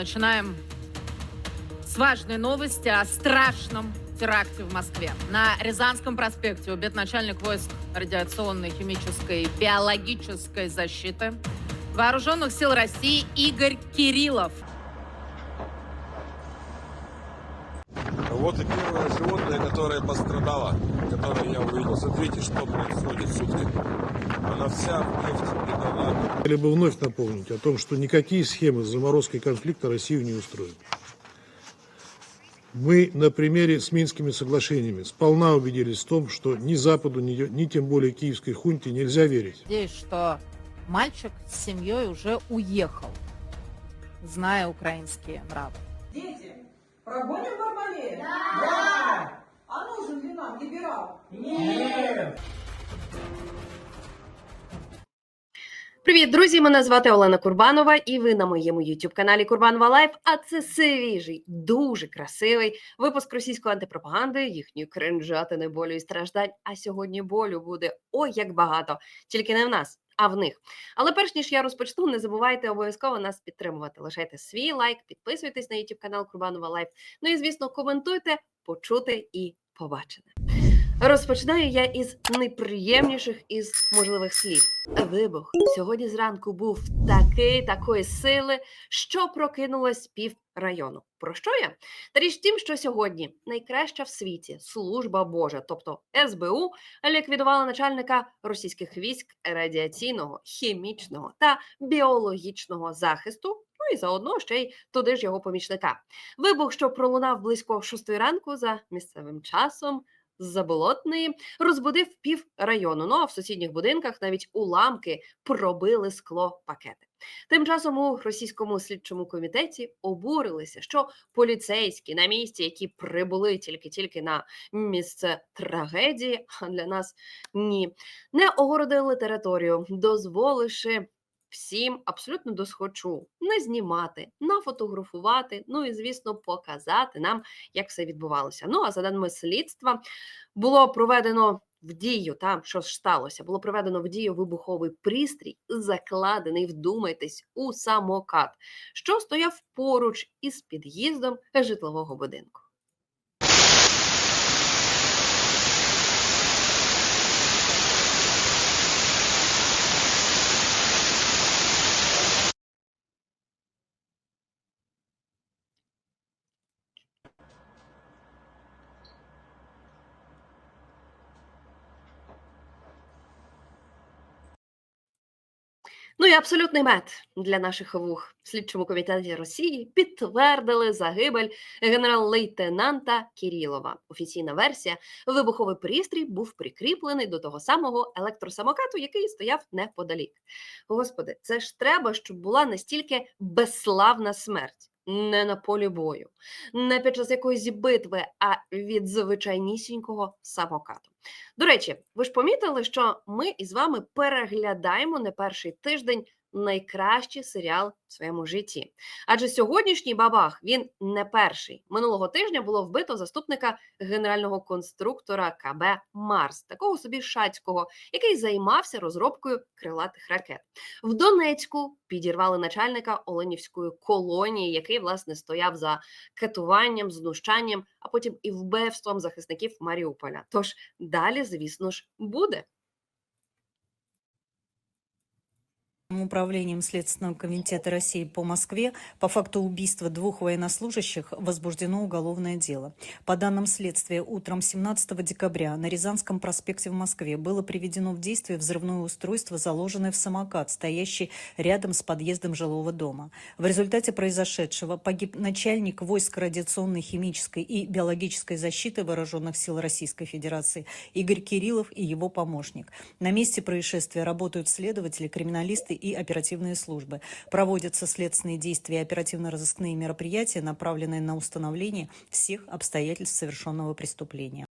начинаем с важной новости о страшном теракте в Москве. На Рязанском проспекте убит начальник войск радиационной, химической, биологической защиты Вооруженных сил России Игорь Кириллов. Вот и первое животное, которое пострадало, которое я увидел. Смотрите, что происходит, сутки. Она вся в нефти придана. Хотели бы вновь напомнить о том, что никакие схемы с заморозкой конфликта Россию не устроят. Мы на примере с Минскими соглашениями сполна убедились в том, что ни Западу, ни, ни тем более киевской хунте нельзя верить. Надеюсь, что мальчик с семьей уже уехал, зная украинские нравы. Дети, прогоним Бармалея? Да! А нужен ли нам либерал? Привіт, друзі! Мене звати Олена Курбанова, і ви на моєму youtube каналі Курбанова Лайф. А це свіжий, дуже красивий випуск російської антипропаганди, їхньої кринжатини, болю і страждань. А сьогодні болю буде ой як багато, тільки не в нас. А в них. Але перш ніж я розпочну, не забувайте обов'язково нас підтримувати. Лишайте свій лайк, підписуйтесь на YouTube канал Курбанова Лайф. Ну і звісно, коментуйте, почути і побачене. Розпочинаю я із найприємніших із можливих слів. Вибух сьогодні зранку був такий такої сили, що прокинулось пів району. Про що я? Та річ тім, що сьогодні найкраща в світі служба Божа, тобто СБУ, ліквідувала начальника російських військ радіаційного, хімічного та біологічного захисту. Ну і заодно ще й туди ж його помічника. Вибух, що пролунав близько шостої ранку за місцевим часом. З Заболотної розбудив пів району. Ну а в сусідніх будинках навіть уламки пробили скло пакети. Тим часом у російському слідчому комітеті обурилися, що поліцейські на місці, які прибули тільки-тільки на місце трагедії, а для нас ні, не огородили територію, дозволивши всім абсолютно досхочу не знімати, нафотографувати, ну і звісно, показати нам, як все відбувалося. Ну а за даними слідства, було проведено в дію, там що ж сталося, було проведено в дію вибуховий пристрій, закладений, вдумайтесь, у самокат, що стояв поруч із під'їздом житлового будинку. Ну і абсолютний мед для наших вух в слідчому комітеті Росії підтвердили загибель генерал-лейтенанта Кірілова. Офіційна версія: вибуховий пристрій був прикріплений до того самого електросамокату, який стояв неподалік. Господи, це ж треба, щоб була настільки безславна смерть. Не на полі бою, не під час якоїсь битви, а від звичайнісінького самокату. До речі, ви ж помітили, що ми із вами переглядаємо не перший тиждень найкращий серіал в своєму житті. Адже сьогоднішній бабах він не перший. Минулого тижня було вбито заступника генерального конструктора КБ Марс, такого собі шацького, який займався розробкою крилатих ракет. В Донецьку підірвали начальника Оленівської колонії, який власне стояв за катуванням, знущанням, а потім і вбивством захисників Маріуполя. Тож далі, звісно ж, буде. Управлением Следственного комитета России по Москве по факту убийства двух военнослужащих возбуждено уголовное дело. По данным следствия, утром 17 декабря на Рязанском проспекте в Москве было приведено в действие взрывное устройство, заложенное в самокат, стоящий рядом с подъездом жилого дома. В результате произошедшего погиб начальник войск радиационной, химической и биологической защиты Вооруженных сил Российской Федерации Игорь Кириллов и его помощник. На месте происшествия работают следователи, криминалисты и оперативные службы. Проводятся следственные действия и оперативно-розыскные мероприятия, направленные на установление всех обстоятельств совершенного преступления.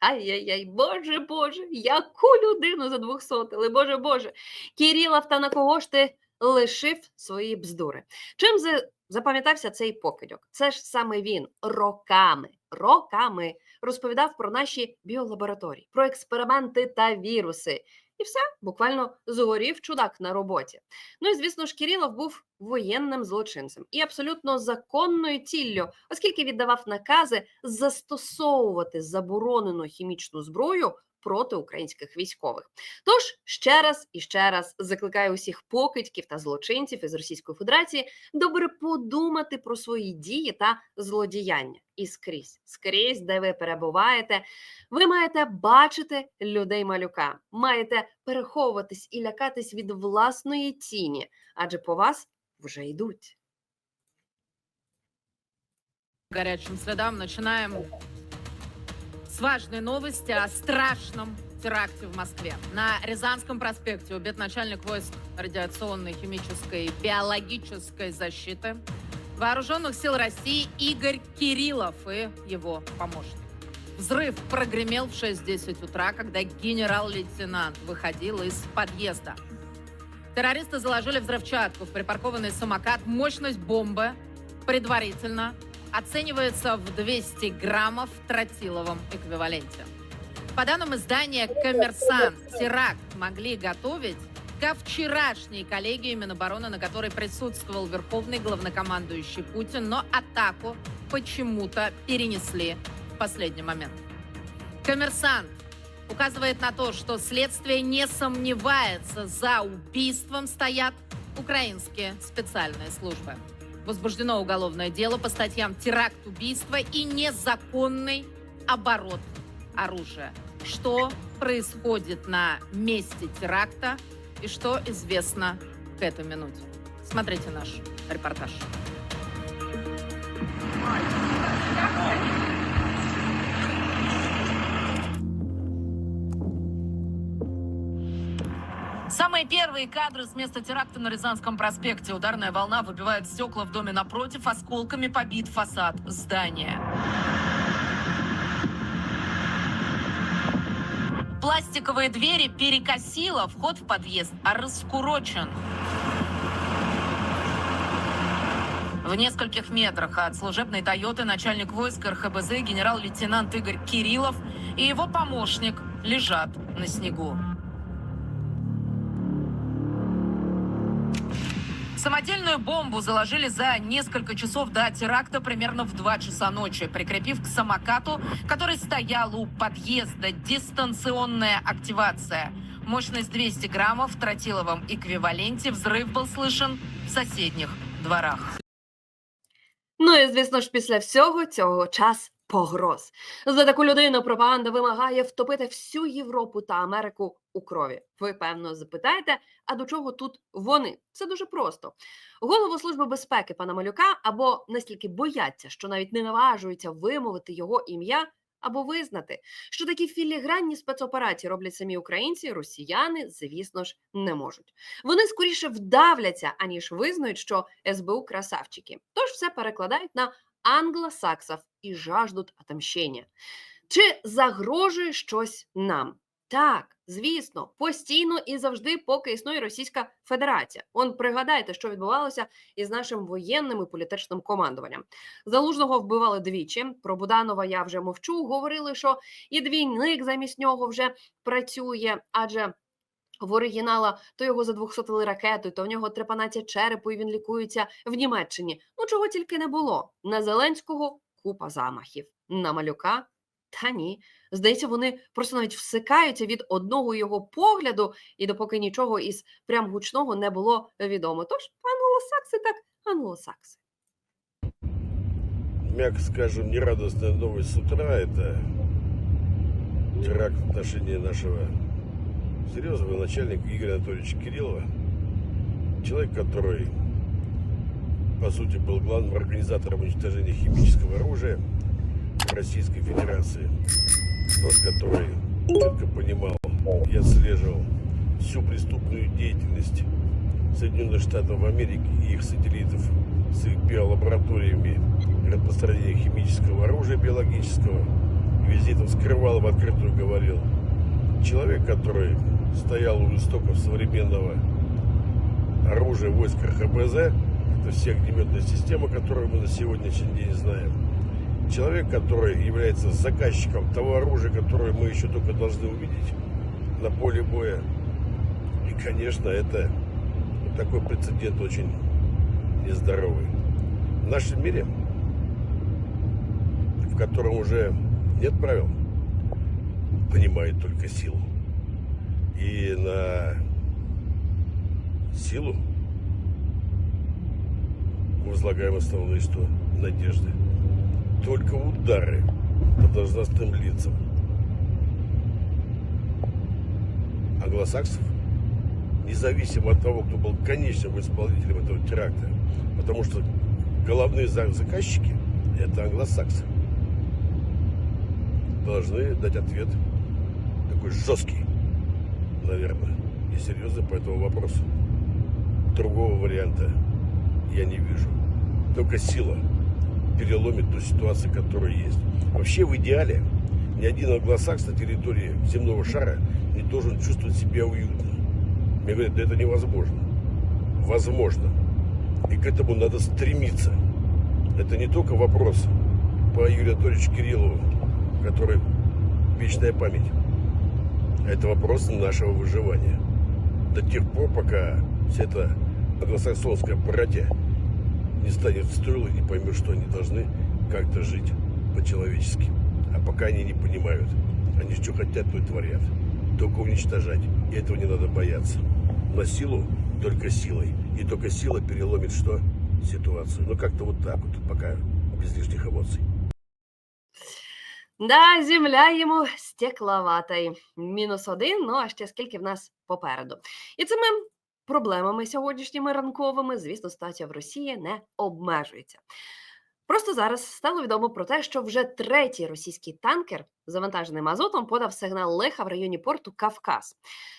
Ай-яй-яй, боже Боже, яку людину задвухсотили, боже Боже. Кірілов, та на кого ж ти лишив свої бздури? Чим за- запам'ятався цей покидьок? Це ж саме він роками, роками розповідав про наші біолабораторії, про експерименти та віруси. І все, буквально згорів чудак на роботі. Ну і звісно ж, Кірілов був воєнним злочинцем і абсолютно законною ціллю, оскільки віддавав накази застосовувати заборонену хімічну зброю проти українських військових. Тож ще раз і ще раз закликаю усіх покидьків та злочинців із Російської Федерації добре подумати про свої дії та злодіяння. І скрізь, скрізь, де ви перебуваєте, ви маєте бачити людей малюка, маєте переховуватись і лякатись від власної тіні, адже по вас вже йдуть. горячим следам начинаем с важной новости о страшном теракте в Москве. На Рязанском проспекте убит начальник войск радиационной, химической и биологической защиты Вооруженных сил России Игорь Кириллов и его помощник. Взрыв прогремел в 6.10 утра, когда генерал-лейтенант выходил из подъезда. Террористы заложили взрывчатку в припаркованный самокат. Мощность бомбы предварительно оценивается в 200 граммов в тротиловом эквиваленте. По данным издания «Коммерсант», теракт могли готовить ко вчерашней коллегии Минобороны, на которой присутствовал верховный главнокомандующий Путин, но атаку почему-то перенесли в последний момент. «Коммерсант» указывает на то, что следствие не сомневается, за убийством стоят украинские специальные службы. Возбуждено уголовное дело по статьям теракт, убийство и незаконный оборот оружия. Что происходит на месте теракта и что известно к этой минуте? Смотрите наш репортаж. Самые первые кадры с места теракта на Рязанском проспекте. Ударная волна выбивает стекла в доме напротив, осколками побит фасад здания. Пластиковые двери перекосило, вход в подъезд раскурочен. В нескольких метрах от служебной «Тойоты» начальник войск РХБЗ генерал-лейтенант Игорь Кириллов и его помощник лежат на снегу. Самодельную бомбу заложили за несколько часов до теракта примерно в 2 часа ночи, прикрепив к самокату, который стоял у подъезда. Дистанционная активация. Мощность 200 граммов в тротиловом эквиваленте. Взрыв был слышен в соседних дворах. Ну і звісно ж, після всього цього час погроз. За таку людину пропаганда вимагає втопити всю Європу та Америку у крові. Ви певно запитаєте, а до чого тут вони? Це дуже просто. Голову служби безпеки пана Малюка або настільки бояться, що навіть не наважуються вимовити його ім'я. Або визнати, що такі філігранні спецоперації роблять самі українці, росіяни, звісно ж, не можуть. Вони скоріше вдавляться, аніж визнають, що СБУ красавчики. Тож все перекладають на англосаксов і жаждуть отомщення. Чи загрожує щось нам? Так, звісно, постійно і завжди, поки існує Російська Федерація. Он пригадайте, що відбувалося із нашим воєнним і політичним командуванням. Залужного вбивали двічі. Про Буданова я вже мовчу. Говорили, що і двійник замість нього вже працює, адже. В оригінала то його задвухсотили ракетою, то в нього трепанація черепу, і він лікується в Німеччині. Чого тільки не було. На Зеленського купа замахів, на малюка та ні. Здається, вони просто навіть всикаються від одного його погляду, і допоки нічого із прям гучного не було відомо. Тож англосакси так англосакси. Мягко скажем, нерадостная новость с утра – это теракт в отношении нашего серьезного начальника Игоря Анатольевича Кириллова. Человек, который, по сути, был главным организатором уничтожения химического оружия в Российской Федерации. Тот, который четко понимал и отслеживал всю преступную деятельность Соединенных Штатов Америки и их сателлитов с их биолабораториями распространения химического оружия биологического. Это скрывал, в открытую говорил. Человек, который стоял у истоков современного оружия войск РХБЗ, это все огнеметная система, которую мы на сегодняшний день знаем. Человек, который является заказчиком того оружия, которое мы еще только должны увидеть на поле боя. И, конечно, это такой прецедент очень нездоровый. В нашем мире, в котором уже нет правил, понимает только силу. И на силу возлагаем основные что? Надежды. Только удары по должностным лицам. Англосаксов, независимо от того, кто был конечным исполнителем этого теракта, потому что головные за- заказчики – это англосаксы, должны дать ответ такой жесткий, наверное, и серьезный по этому вопросу. Другого варианта я не вижу. Только сила переломит ту ситуацию, которая есть. Вообще, в идеале, ни один англосакс на территории земного шара не должен чувствовать себя уютно. Мне говорят, да это невозможно. Возможно. И к этому надо стремиться. Это не только вопрос по Юрию Анатольевичу Кириллову, который вечная память. А это вопрос нашего выживания. До тех пор, пока вся эта англосаксонская братья не станет в стойло и не поймет, что они должны как-то жить по-человечески. А пока они не понимают, они что хотят, то и творят. Только уничтожать. И этого не надо бояться. На силу только силой. И только сила переломит что? Ситуацию. Ну как-то вот так вот, пока без лишних эмоций. Да, земля йому стекловата. й Мінус один, ну а ще скільки в нас попереду. І цими проблемами сьогоднішніми ранковими, звісно, ситуація в Росії не обмежується. Просто зараз стало відомо про те, що вже третій російський танкер, завантажений мазутом, подав сигнал лиха в районі порту Кавказ.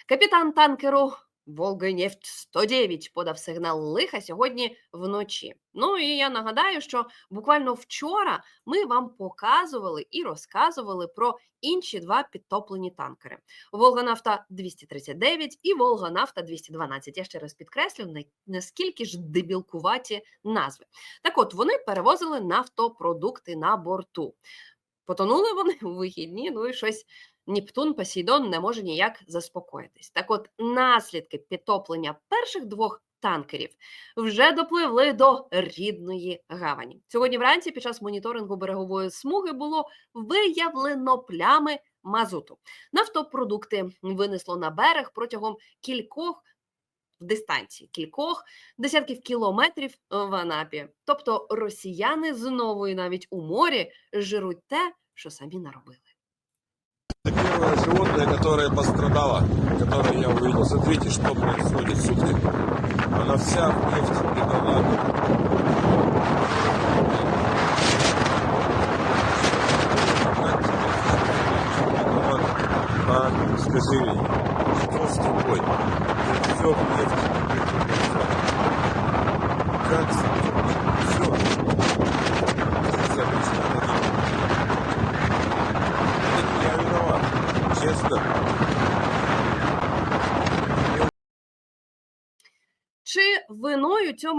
Капітан танкеру Волгонефть 109 подав сигнал лиха сьогодні вночі. Ну і я нагадаю, що буквально вчора ми вам показували і розказували про інші два підтоплені танкери: Волганафта 239 і Волганафта 212. Я ще раз підкреслю, наскільки ж дебілкуваті назви. Так от вони перевозили нафтопродукти на борту. Потонули вони у вихідні, ну і щось Нептун Посейдон не може ніяк заспокоїтись. Так от наслідки підтоплення перших двох танкерів вже допливли до рідної гавані. Сьогодні вранці під час моніторингу берегової смуги було виявлено плями мазуту. Нафтопродукти винесло на берег протягом кількох дистанцій, кількох десятків кілометрів в Анапі. Тобто росіяни знову і навіть у морі жируть те, що самі наробили. Первое животное, которое пострадало, которое я увидел. Смотрите, что происходит, сутки. Она вся в нефти бедолага. А, скажи, что с тобой? Все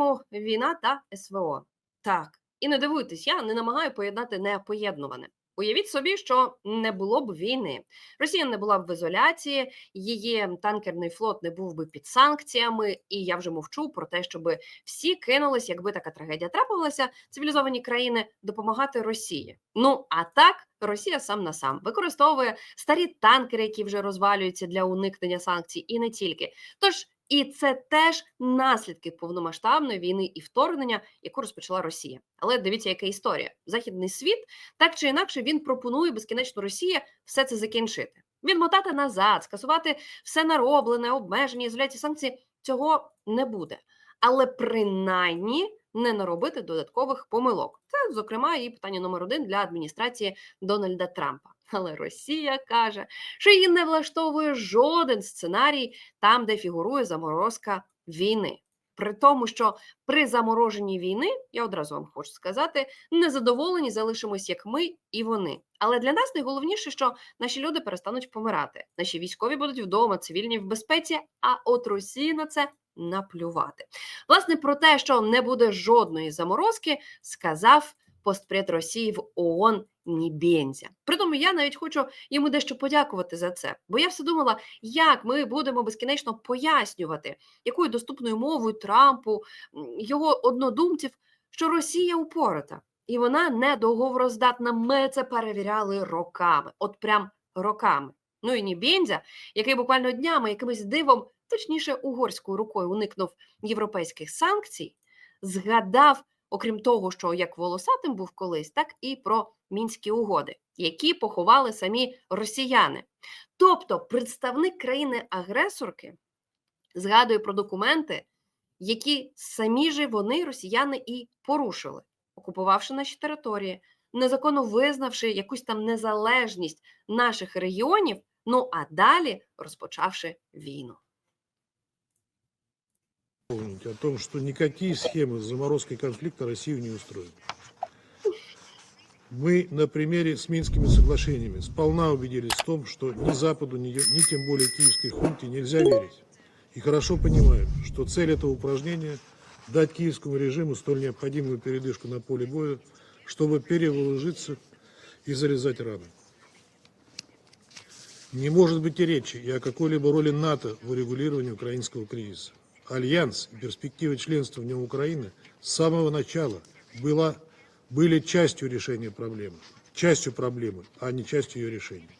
виною війна та СВО? Так. І не дивуйтесь, я не намагаю поєднати непоєднуване. Уявіть собі, що не було б війни. Росія не була б в ізоляції, її танкерний флот не був би під санкціями, і я вже мовчу про те, щоб всі кинулись, якби така трагедія трапилася, цивілізовані країни допомагати Росії. Ну а так Росія сам на сам використовує старі танкери, які вже розвалюються для уникнення санкцій, і не тільки. Тож і це теж наслідки повномасштабної війни і вторгнення, яку розпочала Росія. Але дивіться, яка історія. Західний світ так чи інакше він пропонує безкінечно Росії все це закінчити. Відмотати назад, скасувати все нароблене, обмеження, ізоляції санкції цього не буде. Але принаймні не наробити додаткових помилок. Це, зокрема, і питання номер один для адміністрації Дональда Трампа. Але Росія каже, що її не влаштовує жоден сценарій там, де фігурує заморозка війни. При тому, що при замороженні війни, я одразу вам хочу сказати, незадоволені залишимось як ми і вони. Але для нас найголовніше, що наші люди перестануть помирати. Наші військові будуть вдома, цивільні в безпеці, а от Росії на це наплювати. Власне, про те, що не буде жодної заморозки, сказав постпред Росії в ООН ні бензя. Притому я навіть хочу йому дещо подякувати за це, бо я все думала, як ми будемо безкінечно пояснювати, якою доступною мовою Трампу, його однодумців, що Росія упората і вона недоговороздатна. Ми це перевіряли роками, от прям роками. Ну і ні Бєндзя, який буквально днями якимось дивом, точніше угорською рукою уникнув європейських санкцій, згадав, окрім того, що як волосатим був колись, так і про мінські угоди, які поховали самі росіяни. Тобто представник країни-агресорки згадує про документи, які самі ж вони, росіяни, і порушили, окупувавши наші території, незаконно визнавши якусь там незалежність наших регіонів, ну а далі розпочавши війну. О том, что никакие схемы с заморозкой конфликта Россию не устроят. Мы на примере с Минскими соглашениями сполна убедились в том, что ни Западу, ни, ни тем более киевской хунте нельзя верить. И хорошо понимаем, что цель этого упражнения – дать киевскому режиму столь необходимую передышку на поле боя, чтобы перевооружиться и зарезать раны. Не может быть и речи и о какой-либо роли НАТО в урегулировании украинского кризиса. Альянс и перспектива членства в нем Украины с самого начала была, были частью решения проблемы. Частью проблемы, а не частью ее решения.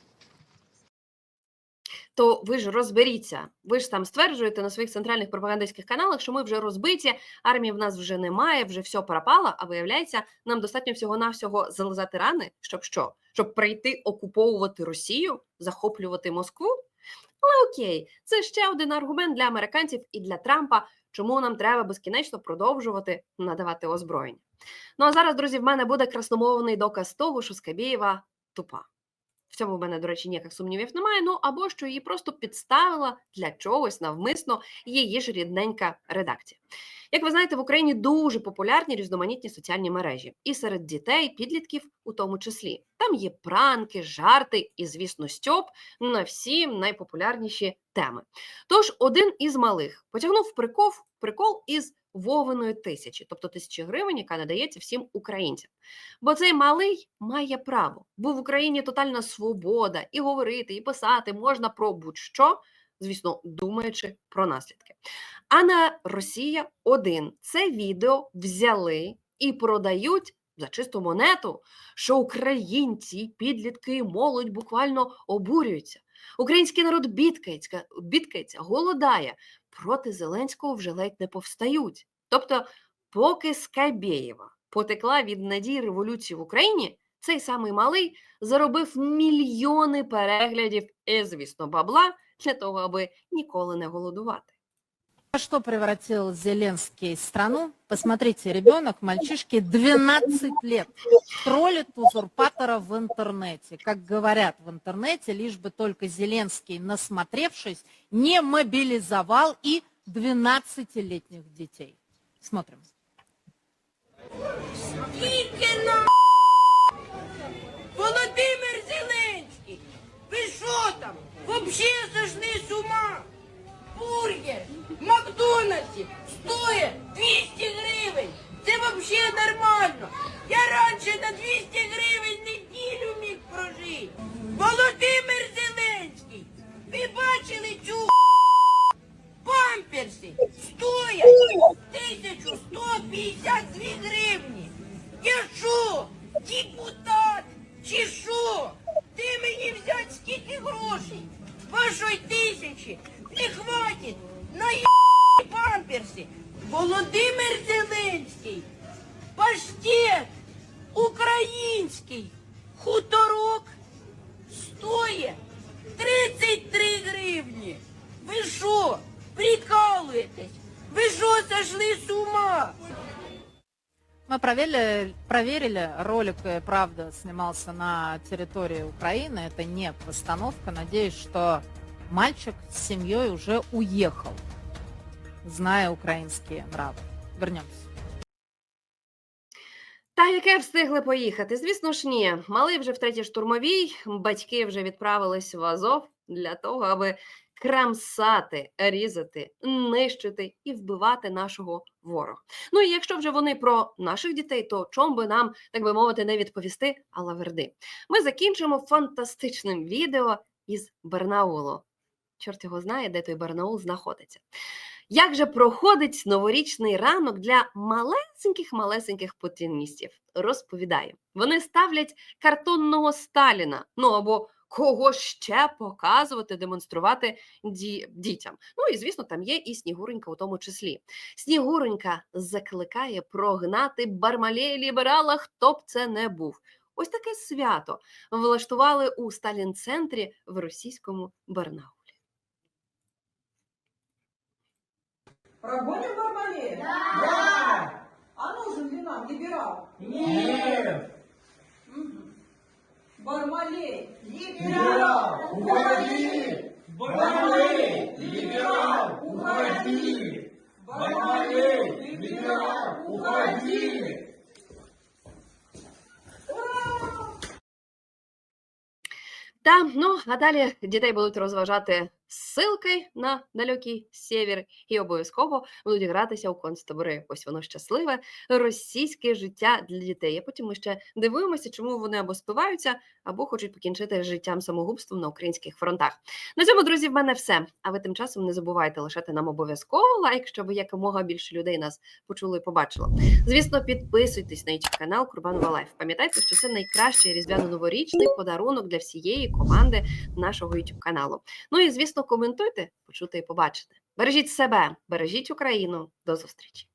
то ви ж розберіться. Ви ж там стверджуєте на своїх центральних пропагандистських каналах, що ми вже розбиті, армії в нас вже немає, вже все пропало. А виявляється, нам достатньо всього навсього зализати рани, щоб що? Щоб прийти окуповувати Росію, захоплювати Москву. Але окей, це ще один аргумент для американців і для Трампа, чому нам треба безкінечно продовжувати надавати озброєння. Ну а зараз, друзі, в мене буде красномовний доказ того, що Скабєєва тупа. В цьому в мене, до речі, ніяких сумнівів немає. Ну або що її просто підставила для чогось навмисно її ж рідненька редакція. Як ви знаєте, в Україні дуже популярні різноманітні соціальні мережі, і серед дітей, підлітків у тому числі. Там є пранки, жарти і, звісно, стьоп на всі найпопулярніші теми. Тож один із малих потягнув прикол, прикол із Вовиної тисячі, тобто тисячі гривень, яка надається всім українцям. Бо цей малий має право, бо в Україні тотальна свобода і говорити, і писати можна про будь-що, звісно, думаючи про наслідки. А на Росія 1 це відео взяли і продають за чисту монету, що українці, підлітки молодь буквально обурюються. Український народ бідкається, бідкається, голодає. Проти Зеленського вже ледь не повстають. Тобто, поки Скабєєва потекла від надії революції в Україні, цей самий малий заробив мільйони переглядів і, звісно, бабла для того, аби ніколи не голодувати. Во что превратил Зеленский страну? Посмотрите, ребенок, мальчишке 12 лет, троллит узурпатора в интернете. Как говорят в интернете, лишь бы только Зеленский, насмотревшись, не мобилизовал и 12-летних детей. Смотрим. Володимир Зеленський! Ви що там? Вообще зашли з ума? Бургер стоїть Мы проверили, проверили, ролик, э, правда, снимался на территории Украины. Это не постановка. Надеюсь, что мальчик с семьей уже уехал, зная украинские нравы. Вернемся. Та яке встигли поїхати? Звісно ж, ні. Малий вже в третій штурмовій, батьки вже відправились в Азов для того, аби крамсати, різати, нищити і вбивати нашого ворога. Ну і якщо вже вони про наших дітей, то чом би нам, так би мовити, не відповісти, а лаверди. Ми закінчимо фантастичним відео із Барнаулу. Чорт його знає, де той Барнаул знаходиться. Як же проходить новорічний ранок для малесеньких малесеньких путіністів? Розповідаю. Вони ставлять картонного Сталіна, ну або кого ще показувати, демонструвати ді- дітям. Ну і звісно, там є і Снігуренька у тому числі. Снігуренька закликає прогнати бармалея ліберала, хто б це не був. Ось таке свято влаштували у Сталін-центрі в російському Барнаулі. Прогоним Бармалея? Да! А нужен ли нам либерал? Нет! Бармалей! Либерал! Уходи! Бармалей! Либерал! Уходи! Бармалей! Либерал! Уходи! Та ну а далі дітей будуть розважати ссилки на далекий север і обов'язково будуть гратися у концтабори. Ось воно щасливе російське життя для дітей. А потім ми ще дивуємося, чому вони або спиваються, або хочуть покінчити життям самогубством на українських фронтах. На цьому, друзі, в мене все. А ви тим часом не забувайте лишати нам обов'язково лайк, щоб якомога більше людей нас почуло і побачило. Звісно, підписуйтесь на YouTube канал Курбанова Лайф. Пам'ятайте, що це найкращий різдвяно-новорічний подарунок для всієї команди нашого YouTube каналу. Ну і звісно, коментуйте, почути і побачити. Бережіть себе, бережіть Україну. До зустрічі!